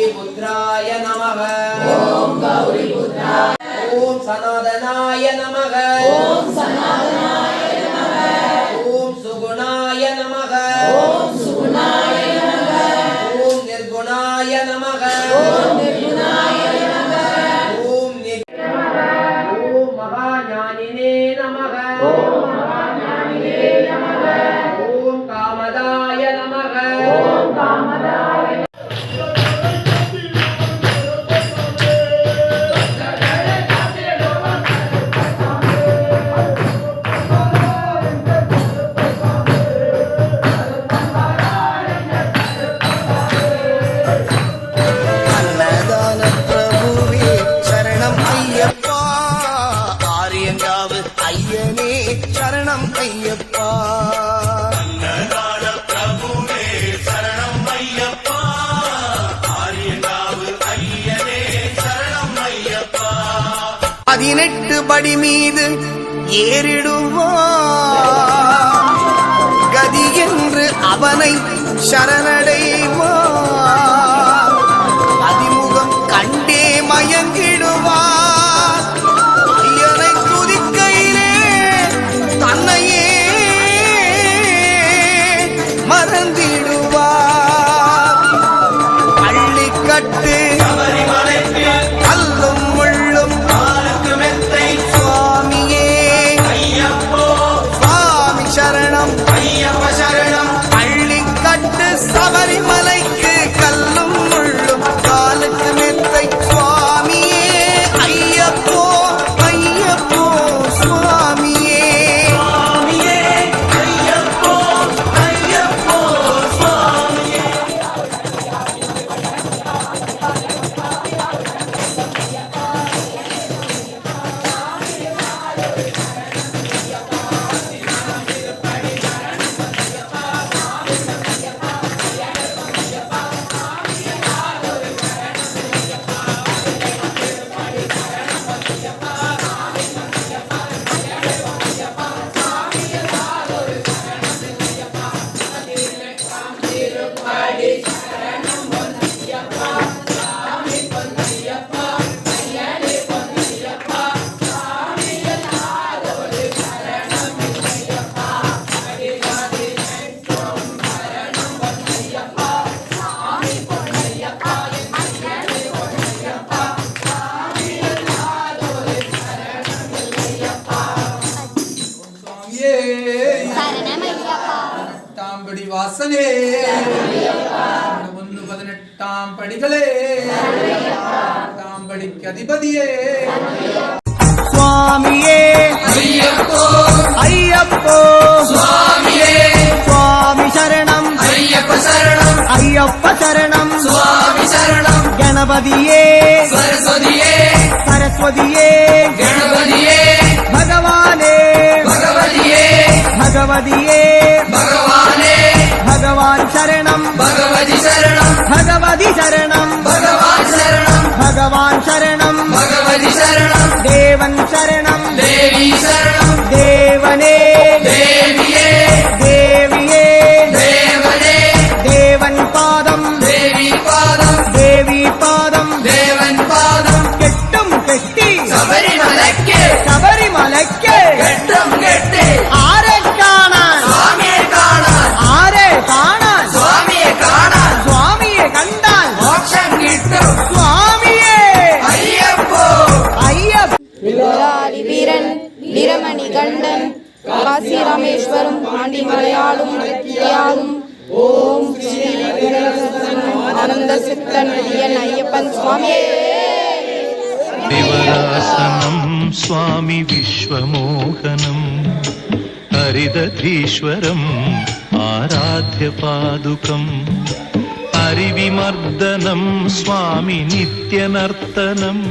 गौरीपुत्राय नमः ॐ गौरीपुत्राय ॐ सनातनाय नमः ॐ सनातनाय नमः ॐ सुगुणाय नमः ॐ सुगुणाय नमः ॐ निर्गुणाय नमः ॐ निर्गुणाय नमः ॐ ॐ महाज्ञानिने नमः ॐ அன்னதான பிரபுவே சரணம் ஐயப்பா. ஆரியங்காவு ஐயனே சரணம் ஐயப்பா. பதினெட்டு படி மீது ஏறிடுவான். கதி என்று அவனை சரணடைவான் சரணம். சரணம் பள்ளிக்கட்டு சபரிமலைக்கு கல்லும் முள்ளும் காலுக்கு மெத்தை தாம்படி வாசனே ஒன்று பதினெட்டாம் படிகளே தாம்படிக்கு அதிபதியே சுவாமியே ஐயப்போ ஐயப்போ சுவாமியே சுவாமி சரணம் ஐயப்ப சரணம் ஐயப்ப சரணம் சுவாமி சரணம் கணபதியே சரஸ்வதியே சரஸ்வதியே கணபதியே பகவானே பகவதியே பகவதியே பகவானே பகவான் சரணம். பகவதி சரணம். பகவதி சரணம். பகவான் சரணம். பகவான் சரணம். பகவதி சரணம். தேவன் சரணம். தேவி சரணம். ஆனந்த சித்தன் ஐயன் ஐயப்பன் சுவாமியே விவராசனம் சுவாமி விஸ்வமோகனம் ஹரிதீஸ்வரம் ஆராத்திய பாதுகம் அறிவிமர்தனம் சுவாமி நித்திய நர்த்தனம்